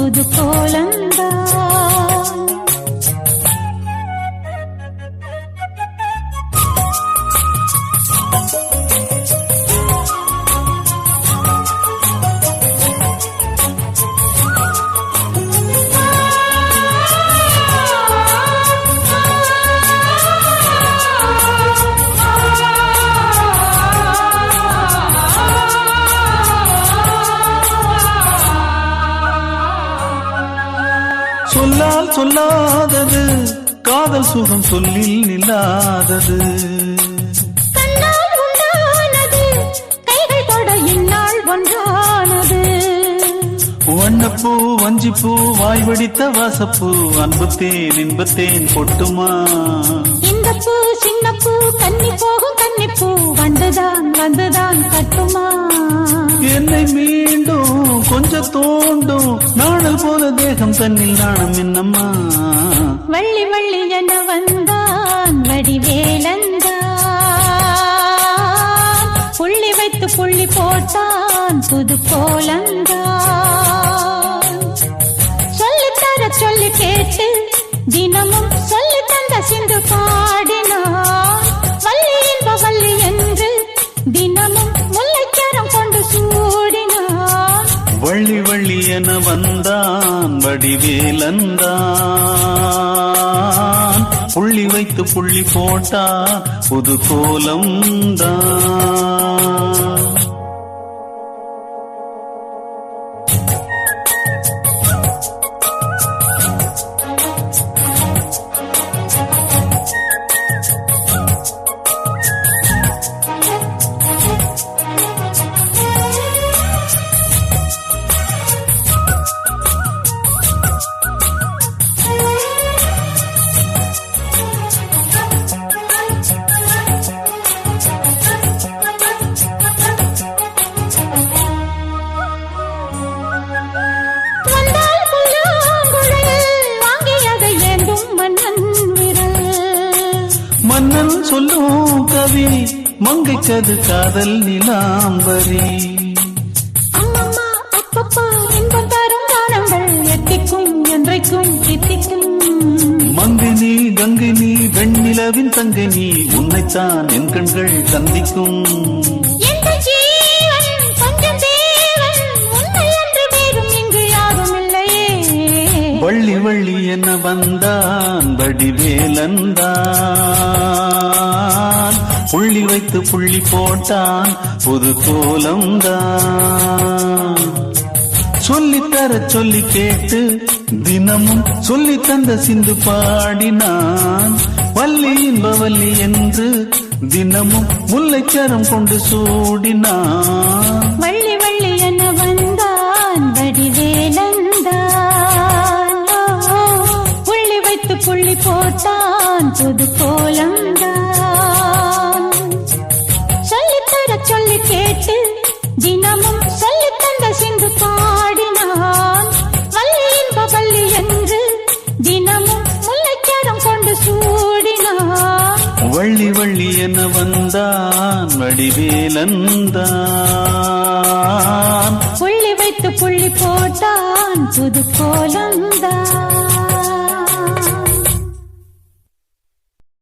புது கோலந்தா. சொல்லால் சொல்லாதது காதல் சுகம் சொல்லில் நில்லாதது. வண்ணப்பூ வஞ்சிப்பூ வாய் வடித்த வாசப்பூ அன்புத்தேன் இன்பத்தேன் கொட்டுமா? இந்த பூ சின்ன பூ கன்னி போகும் கன்னி பூ வந்துதான் வந்துதான் கட்டுமா? கொஞ்சம் தோண்டும். நாணல் போல தேகம் தன்னில் நாணம் என்னம்மா. வள்ளி வள்ளி என வந்தான் வடிவேலந்தான். புள்ளி வைத்து புள்ளி போட்டான் புது போலந்தான் சொல்லித்தர சொல்லி கேட்டு தினமும் சொல்லி தந்த சிந்து பா வள்ளி வள்ளி என வந்தான் வடிவேலந்தான். புள்ளி வைத்து புள்ளி போட்டா புது கோலம் தான் மன்னன் சொல்லும் கவி மங்கைக்கது காதல் நிலாம்பரி. மங்கினி கங்கினி வெண்ணிலவின் தங்கினி உன்னைத்தான் என் கண்கள் சந்திக்கும் வள்ளி வள்ளி என வந்தான் வடிவேலந்தான். புள்ளி வைத்து புள்ளி போட்டான் புது கோலம்தான் சொல்லித்தர சொல்லி கேட்டு தினமும் சொல்லி தந்த சிந்து பாடினான். வள்ளி இன்பவல்லி என்று தினமும் முல்லைச்சரம் கொண்டு சூடினான். வள்ளி வள்ளி என வந்தான் வடிவேலன். புள்ளி போட்டான் புது கோலம்தான் சொல்லித்தர சொல்லி கேட்டு தினமும் சொல்லித் தந்த சிந்து பாடினான். வள்ளி இன்ப வள்ளி என்று தினமும் முல்லைக்கரம் கொண்டு சூடினான். வள்ளி வள்ளி என வந்தான் வடிவேலந்தான் புள்ளி வைத்து புள்ளி போட்டான் புது கோலம்தான்